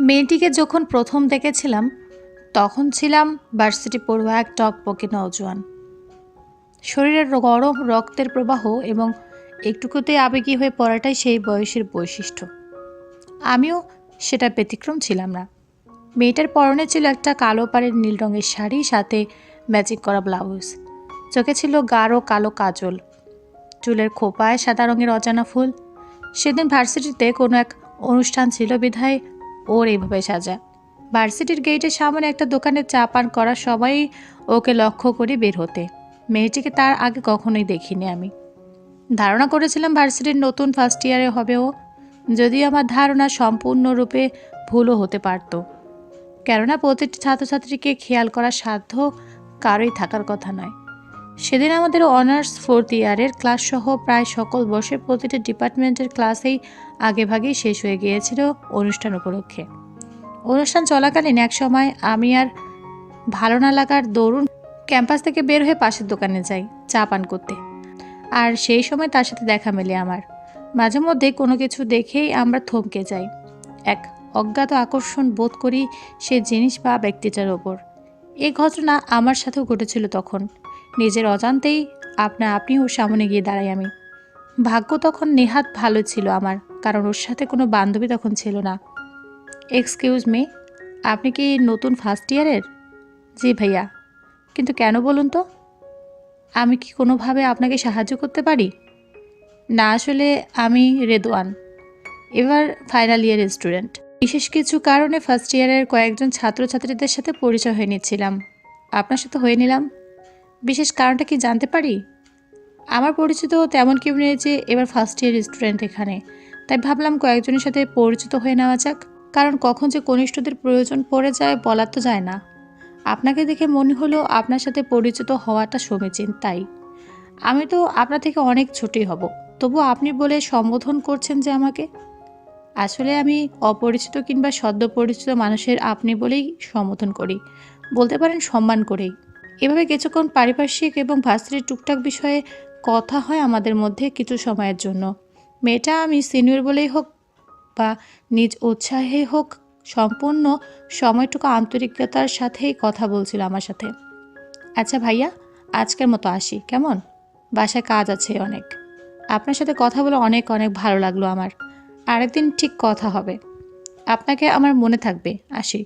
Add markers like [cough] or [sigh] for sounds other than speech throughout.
মেয়েটিকে যখন প্রথম দেখেছিলাম, তখন ছিলাম ভার্সিটি পড়ুয়া এক টক টকপকে নওজোয়ান শরীরের গরম রক্তের প্রবাহ এবং একটুকুতে আবেগী হয়ে পড়াটাই সেই বয়সের বৈশিষ্ট্য। আমিও সেটা ব্যতিক্রম ছিলাম না। মেয়েটার পরনে ছিল একটা কালো পাড়ের নীল রঙের শাড়ি, সাথে ম্যাচিং করা ব্লাউজ চোখে ছিল গাঢ় কালো কাজল। চুলের খোপায় সাদা রঙের অজানা ফুল। সেদিন ভার্সিটিতে কোনো এক অনুষ্ঠান ছিল বিধায় ওর এইভাবে সাজা। ভার্সিটির গেটের সামনে একটা দোকানে চা পান করা সবাই ওকে লক্ষ্য করে বের হতে। মেয়েটিকে তার আগে কখনোই দেখিনি আমি। ধারণা করেছিলাম ভার্সিটির নতুন ফার্স্ট ইয়ারে হবে ও যদিও আমার ধারণা সম্পূর্ণরূপে ভুলও হতে পারত। কেননা প্রতিটি ছাত্রছাত্রীকে খেয়াল করার সাধ্য কারোই থাকার কথা নয়। সেদিন আমাদের অনার্স ফোর্থ ইয়ারের ক্লাস সহ প্রায় সকল বর্ষের প্রতিটি ডিপার্টমেন্টের ক্লাসেই আগেভাগেই শেষ হয়ে গিয়েছিল অনুষ্ঠান উপলক্ষে। অনুষ্ঠান চলাকালীন এক সময় আমি আর ভালো না লাগার দরুন ক্যাম্পাস থেকে বের হয়ে পাশের দোকানে যাই চা পান করতে। আর সেই সময় তার সাথে দেখা মেলে আমার। মাঝে মধ্যে কোনো কিছু দেখেই আমরা থমকে যাই। এক অজ্ঞাত আকর্ষণ বোধ করি সে জিনিস বা ব্যক্তিটার ওপর। এই ঘটনা আমার সাথেও ঘটেছিল তখন। নিজের অজান্তেই আপনা আপনি ওর সামনে গিয়ে দাঁড়াই আমি। ভাগ্য তখন নেহাত ভালো ছিল আমার। কারণ ওর সাথে কোনো বান্ধবী তখন ছিল না। এক্সকিউজ মি আপনি কি নতুন ফার্স্ট ইয়ারের জি ভাইয়া। কিন্তু কেন বলুন তো? আমি কি কোনোভাবে আপনাকে সাহায্য করতে পারি? না, আসলে আমি রেদওয়ান এবার ফাইনাল ইয়ারের স্টুডেন্ট বিশেষ কিছু কারণে ফার্স্ট ইয়ারের কয়েকজন ছাত্রছাত্রীদের সাথে পরিচয় হয়ে নিচ্ছিলাম। আপনার সাথে হয়ে নিলাম। বিশেষ কারণটা কি জানতে পারি? আমার পরিচিত তেমন কেউ নেই যে এবার ফার্স্ট ইয়ার স্টুডেন্ট এখানে। তাই ভাবলাম কয়েকজনের সাথে পরিচিত হয়ে নেওয়া যাক। কারণ কখন যে কনিষ্ঠদের প্রয়োজন পড়ে যায় বলা তো যায় না। আপনাকে দেখে মনে হলো আপনার সাথে পরিচিত হওয়াটা সমীচীন, তাই। আমি তো আপনার থেকে অনেক ছোটই হব। তবু আপনি বলে সম্বোধন করছেন যে আমাকে? আসলে আমি অপরিচিত কিংবা সদ্য পরিচিত মানুষের আপনি বলেই সম্বোধন করি। বলতে পারেন সম্মান করেই। এভাবে কিছুক্ষণ পারিপার্শ্বিক এবং ভাস্ত্রীর টুকটাক বিষয়ে কথা হয় আমাদের মধ্যে কিছু সময়ের জন্য। মেয়েটা আমি সিনিয়র বলেই হোক বা নিজ উৎসাহে হোক সম্পূর্ণ সময়টুকু আন্তরিকতার সাথেই কথা বলছিল আমার সাথে। আচ্ছা ভাইয়া, আজকের মতো আসি, কেমন? বাসায় কাজ আছে অনেক। আপনার সাথে কথা বলে অনেক অনেক ভালো লাগল আমার। আরেকদিন ঠিক কথা হবে। আপনাকে আমার মনে থাকবে, আসি।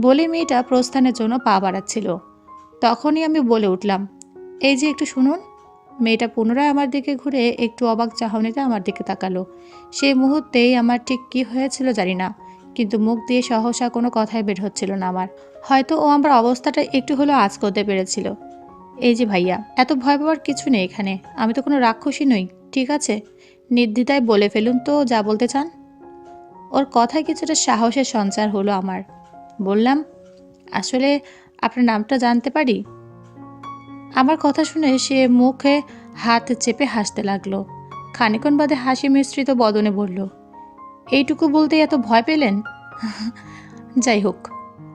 বলে মেয়েটা প্রস্থানের জন্য পা বাড়াচ্ছিল। তখনই আমি বলে উঠলাম, এই যে একটু শুনুন। মেয়েটা পুনরায় আমার দিকে ঘুরে একটু অবাক চাহনিতে আমার দিকে তাকালো। সেই মুহূর্তেই আমার ঠিক কী হয়েছিল জানি না, কিন্তু মুখ দিয়ে সহসা কোনো কথাই বের হচ্ছিল না আমার। হয়তো ও আমার অবস্থাটা একটু হলেও আজ করতে পেরেছিল। এই যে ভাইয়া, এত ভয় পাওয়ার কিছু নেই এখানে, আমি তো কোনো রাক্ষসী নই, ঠিক আছে? নির্দ্বিধায় বলে ফেলুন তো যা বলতে চান। ওর কথায় কিছুটা সাহসের সঞ্চার হলো আমার। বললাম, আসলে আপনার নামটা জানতে পারি? আমার কথা শুনে সে মুখে হাত চেপে হাসতে লাগল। খানিকক্ষণ বাদে হাসি মিশ্রিত বদনে বলল, এইটুকু বলতে এত ভয় পেলেন? [laughs] যাই হোক,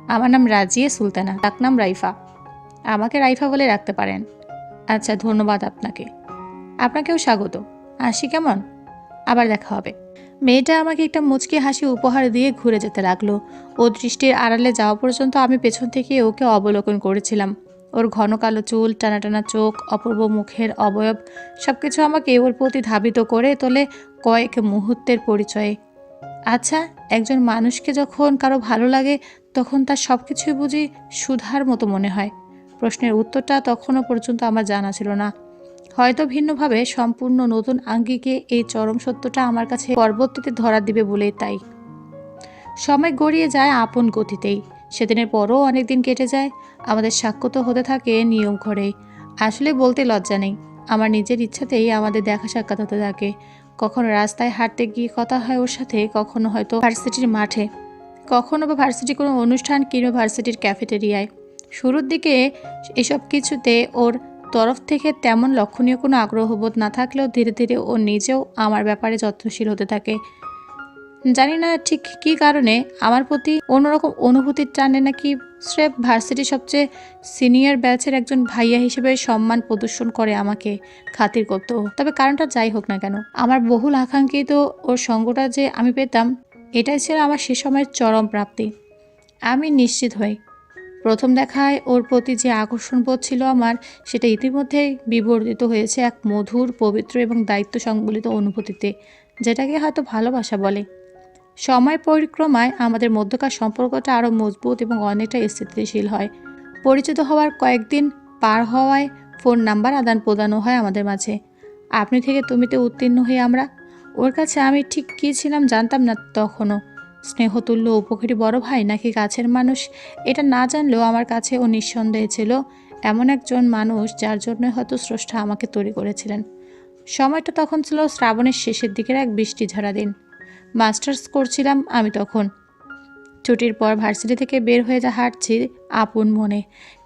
আমার নাম রাজিয়া সুলতানা, ডাক নাম রাইফা। আমাকে রাইফা বলে রাখতে পারেন। আচ্ছা ধন্যবাদ আপনাকে। আপনাকেও স্বাগত। আসি কেমন? আবার দেখা হবে। মেয়েটা আমাকে একটা মুচকি হাসি উপহার দিয়ে ঘুরে যেতে লাগল। ও দৃষ্টির আড়ালে যাওয়া পর্যন্ত আমি পেছন থেকে ওকে অবলোকন করেছিলাম। ওর ঘন কালো চুল, টানা টানা চোখ, অপূর্ব মুখের অবয়ব সব কিছু আমাকে ওর প্রতি ধাবিত করে তোলে কয়েক মুহূর্তের পরিচয়ে। আচ্ছা একজন মানুষকে যখন কারও ভালো লাগে, তখন তার সব কিছুই বুঝি সুধার মতো মনে হয়। প্রশ্নের উত্তরটা তখনও পর্যন্ত আমার জানা ছিল না। হয়তো ভিন্নভাবে সম্পূর্ণ নতুন আঙ্গিকে এই চরম সত্যটা আমার কাছে পরবর্তীতে ধরা দিবে বলেই তাই। সময় গড়িয়ে যায় আপন গতিতেই। সেদিনের পরও অনেক দিন কেটে যায়, আমাদের সাক্ষ্য তো হতে থাকে নিয়ম ঘরে আসলে বলতে লজ্জা নেই, আমার নিজের ইচ্ছাতেই আমাদের দেখা সাক্ষাৎ হতে থাকে। কখনো রাস্তায় হাঁটতে গিয়ে কথা হয় ওর সাথে, কখনো হয়তো ভার্সিটির মাঠে। কখনো বা ভার্সিটির কোনো অনুষ্ঠান কিংবা ভার্সিটির ক্যাফেটেরিয়ায়। শুরুর দিকে এসব কিছুতে ওর তরফ থেকে তেমন লক্ষণীয় কোনো আগ্রহবোধ না থাকলেও ধীরে ধীরে ও নিজেও আমার ব্যাপারে যত্নশীল হতে থাকে। জানি না ঠিক কী কারণে আমার প্রতি অন্যরকম অনুভূতির টানে নাকি স্রেফ ভার্সিটির সবচেয়ে সিনিয়র ব্যাচের একজন ভাইয়া হিসেবে সম্মান প্রদর্শন করে আমাকে খাতির করতো। তবে কারণটা যাই হোক না কেন, আমার বহুল আকাঙ্ক্ষিত ওর সঙ্গটা যে আমি পেতাম, এটাই ছিল আমার সে সময়ের চরম প্রাপ্তি। আমি নিশ্চিত হই, প্রথম দেখায় ওর প্রতি যে আকর্ষণ বোধ ছিল আমার, সেটা ইতিমধ্যেই বিবর্ধিত হয়েছে এক মধুর, পবিত্র এবং দায়িত্ব সংবলিত অনুভূতিতে, যেটাকে হয়তো ভালোবাসা বলে। সময় পরিক্রমায় আমাদের মধ্যকার সম্পর্কটা আরও মজবুত এবং অনেকটা স্থিতিশীল হয়। পরিচিত হওয়ার কয়েকদিন পার হওয়ায় ফোন নাম্বার আদান প্রদানও হয় আমাদের মাঝে। আপনি থেকে তুমিতে উত্তীর্ণ হয়ে আমরা। ওর কাছে আমি ঠিক কী ছিলাম জানতাম না তখনও। স্নেহতুল্য উপকারী বড় ভাই নাকি কাছের মানুষ? এটা না জানলেও আমার কাছে ও নিঃসন্দেহে ছিল এমন একজন মানুষ যার জন্য হয়তো স্রষ্টা আমাকে তৈরি করেছিলেন। সময়টা তখন ছিল শ্রাবণের শেষের দিকের এক বৃষ্টি ঝরা দিন। মাস্টার্স করছিলাম আমি তখন। ছুটির পর ভার্সিটি থেকে বের হয়ে যা হাঁটছি আপন মনে।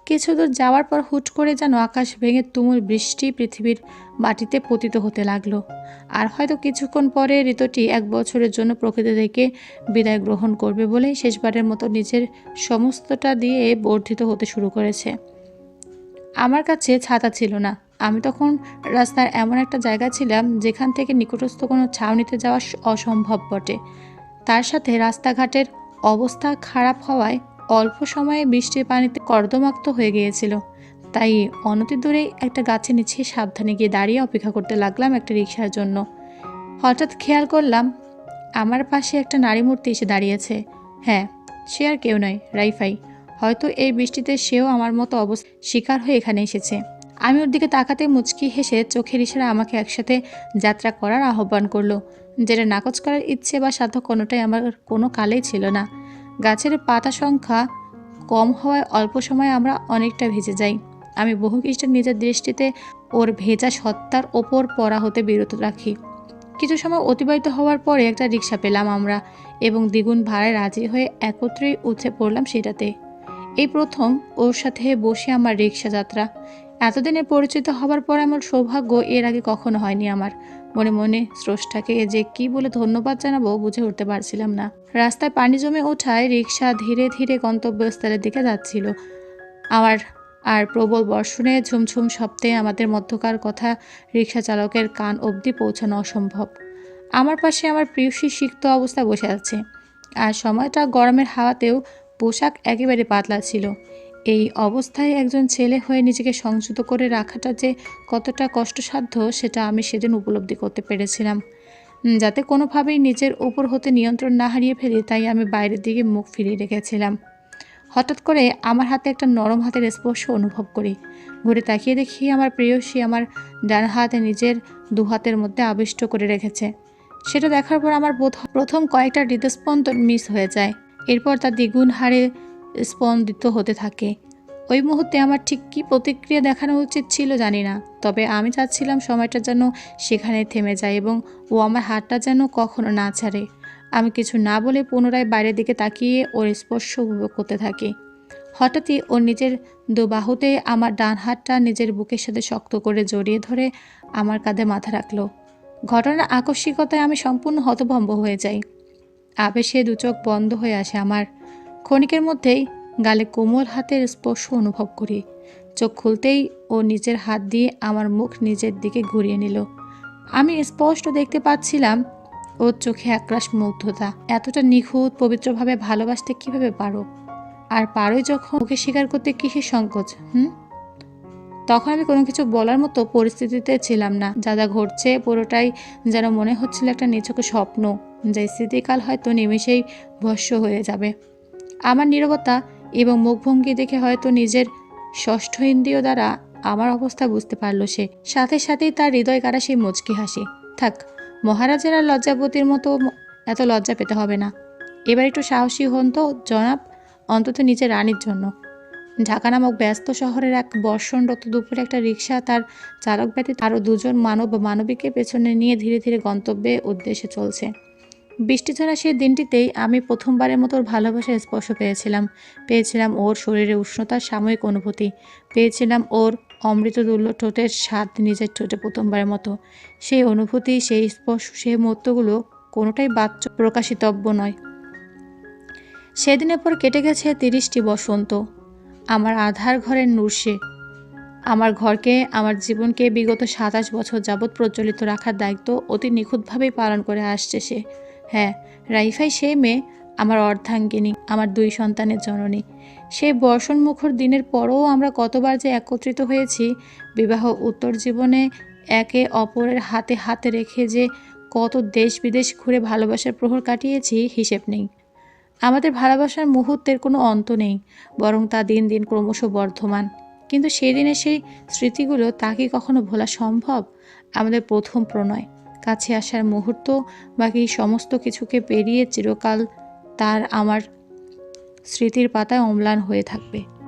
কিছু দূর যাওয়ার পর হুট করে যেন আকাশ ভেঙে তুমুল বৃষ্টি পৃথিবীর মাটিতে পতিত হতে লাগল। আর হয়তো কিছুক্ষণ পরে ঋতুটি এক বছরের জন্য প্রকৃতি থেকে বিদায় গ্রহণ করবে বলেই শেষবারের মতো নিজের সমস্তটা দিয়ে বর্ধিত হতে শুরু করেছে। আমার কাছে ছাতা ছিল না। আমি তখন রাস্তার এমন একটা জায়গা ছিলাম যেখান থেকে নিকটস্থ কোনো ছাউনিতে যাওয়া অসম্ভব বটে। তার সাথে রাস্তাঘাটের অবস্থা খারাপ হওয়ায় অল্প সময়ে বৃষ্টির পানিতে কর্দমাক্ত হয়ে গিয়েছিল। তাই অনতি দূরেই একটা গাছের নিচে সাবধানে গিয়ে দাঁড়িয়ে অপেক্ষা করতে লাগলাম একটা রিক্সার জন্য। হঠাৎ খেয়াল করলাম, আমার পাশে একটা নারী মূর্তি এসে দাঁড়িয়েছে। হ্যাঁ সে আর কেউ নয়, রাইফাই। হয়তো এই বৃষ্টিতে সেও আমার মতো অবস্থা শিকার হয়ে এখানে এসেছে। আমি ওর দিকে তাকাতে মুচকি হেসে চোখের ইশারা আমাকে একসাথে যাত্রা করার আহ্বান করল। যেটা নাকচ করার ইচ্ছে বা সাধ্য কোনোটাই আমার কোনো কালেই ছিল না। গাছের পাতা সংখ্যা কম হওয়ায় অল্প সময়ে আমরা অনেকটা ভেজে যাই। আমি বহু খ্রিস্ট নিজের দৃষ্টিতে ওর ভেজা সত্তার ওপর পড়া হতে বিরত রাখি। কিছু সময় অতিবাহিত হওয়ার পরে একটা রিক্সা পেলাম আমরা এবং দ্বিগুণ ভাড়ায় রাজি হয়ে একত্রেই উঠে পড়লাম সেটাতে। এই প্রথম ওর সাথে বসে আমার রিক্সা যাত্রা। এতদিনে পরিচিত হবার পর এমন সৌভাগ্য এর আগে কখনো হয়নি আমার। মনে মনে স্রষ্টাকে যে কি বলে ধন্যবাদ জানাব বুঝে উঠতে পারছিলাম না। রাস্তায় পানি জমে ওঠায় রিক্সা ধীরে ধীরে গন্তব্যস্থলের দিকে যাচ্ছিল। আমার আর প্রবল বর্ষণে ঝুমঝুম শব্দে আমাদের মধ্যকার কথা রিক্সা চালকের কান অবধি পৌঁছানো অসম্ভব। আমার পাশে আমার প্রিয়সী সিক্ত অবস্থা বসে আছে। আর সময়টা গরমের হাওয়াতেও পোশাক একেবারে পাতলা ছিল। এই অবস্থায় একজন ছেলে হয়ে নিজেকে সংযত করে রাখাটা যে কতটা কষ্টসাধ্য, সেটা আমি সেদিন উপলব্ধি করতে পেরেছিলাম। যাতে কোনোভাবেই নিজের উপর হতে নিয়ন্ত্রণ না হারিয়ে ফেলি, তাই আমি বাইরের দিকে মুখ ফিরিয়ে রেখেছিলাম। হঠাৎ করে আমার হাতে একটা নরম হাতের স্পর্শ অনুভব করি। ঘুরে তাকিয়ে দেখি আমার প্রেয়সী আমার ডান হাতে নিজের দু হাতের মধ্যে আবিষ্ট করে রেখেছে। সেটা দেখার পর আমার প্রথম কয়েকটা হৃদস্পন্দন মিস হয়ে যায়। এরপর তা দ্বিগুণ হারে স্পন্দিত হতে থাকে। ওই মুহূর্তে আমার ঠিক কী প্রতিক্রিয়া দেখানো উচিত ছিল জানি না, তবে আমি চাচ্ছিলাম সময়টা যেন সেখানে থেমে যায় এবং ও আমার হাতটা যেন কখনো না ছাড়ে। আমি কিছু না বলে পুনরায় বাইরের দিকে তাকিয়ে ওর স্পর্শ উপভোগ করতে থাকি। হঠাৎই ওর নিজের দু বাহুতে আমার ডান হাতটা নিজের বুকের সাথে শক্ত করে জড়িয়ে ধরে আমার কাঁধে মাথা রাখল। ঘটনার আকস্মিকতায় আমি সম্পূর্ণ হতভম্ব হয়ে যাই। আবেশে দু চোখ বন্ধ হয়ে আসে আমার ক্ষণিকের মধ্যেই গালে কোমল হাতের স্পর্শ অনুভব করি। চোখ খুলতেই ও নিজের হাত দিয়ে আমার মুখ নিজের দিকে ঘুরিয়ে নিল। আমি স্পষ্ট দেখতে পাচ্ছিলাম ওর চোখে একরাশ মুগ্ধতা। এতটা নিখুঁত, পবিত্রভাবে ভালোবাসতে কীভাবে পারো? আর পারোই যখন ওকে স্বীকার করতে কিসের সংকোচ, হুম? তখন আমি কোনো কিছু বলার মতো পরিস্থিতিতে ছিলাম না। যা যা ঘটছে পুরোটাই যেন মনে হচ্ছিল একটা নিছক স্বপ্ন যে স্মৃতিকাল হয়তো নিমেষেই ভস্য হয়ে যাবে। আমার নীরবতা এবং মুখভঙ্গি দেখে হয়তো নিজের ষষ্ঠ ইন্দ্রিয় দ্বারা আমার অবস্থা বুঝতে পারল সে। সাথে সাথেই তার হৃদয় কারা সেই মুচকি হাসি। থাক, মহারাজেরা লজ্জাবতীর মতো এত লজ্জা পেতে হবে না। এবার একটু সাহসী হন তো, জনাব, অন্তত নিজের রানীর জন্য। ঢাকা নামক ব্যস্ত শহরের এক বর্ষণরত দুপুরে একটা রিক্সা তার চালক ব্যতীত আরও দুজন মানব মানবীকে পেছনে নিয়ে ধীরে ধীরে গন্তব্যে উদ্দেশ্যে চলছে। বৃষ্টি ছাড়া সেই দিনটিতেই আমি প্রথমবারের মতো ভালোবাসার স্পর্শ পেয়েছিলাম। পেয়েছিলাম ওর শরীরে উষ্ণতার সাময়িক অনুভূতি। পেয়েছিলাম ওর অমৃত দুল্য ঠোঁটের স্বাদ নিজের ঠোঁটে প্রথমবারের মতো। সেই অনুভূতি, সেই স্পর্শ, সেই মুহূর্তগুলো কোনোটাই বাচ্চ প্রকাশিতব্য নয়। সেদিনের পর কেটে গেছে তিরিশটি বসন্ত। আমার আধার ঘরের নূরসে আমার ঘরকে, আমার জীবনকে বিগত সাতাশ বছর যাবৎ প্রচলিত রাখার দায়িত্ব অতি নিখুঁতভাবেই পালন করে আসছে সে। হ্যাঁ রাইফাই সেই মেয়ে, আমার অর্ধাঙ্গিনী, আমার দুই সন্তানের জননী। সেই বর্ষণ মুখর দিনের পরও আমরা কতবার যে একত্রিত হয়েছি, বিবাহ উত্তর জীবনে একে অপরের হাতে হাতে রেখে যে কত দেশ বিদেশ ঘুরে ভালোবাসার প্রহর কাটিয়েছি, হিসেব নেই। আমাদের ভালোবাসার মুহূর্তের কোনো অন্ত নেই, বরং তা দিন দিন ক্রমশ বর্ধমান। কিন্তু সেই দিনের সেই স্মৃতিগুলো তা কি কখনো ভোলা সম্ভব? আমাদের প্রথম প্রণয়। কাছে আসার মুহূর্ত বাকি সমস্ত কিছুকে পেরিয়ে চিরকাল তার আমার স্মৃতির পাতায় অম্লান হয়ে থাকবে।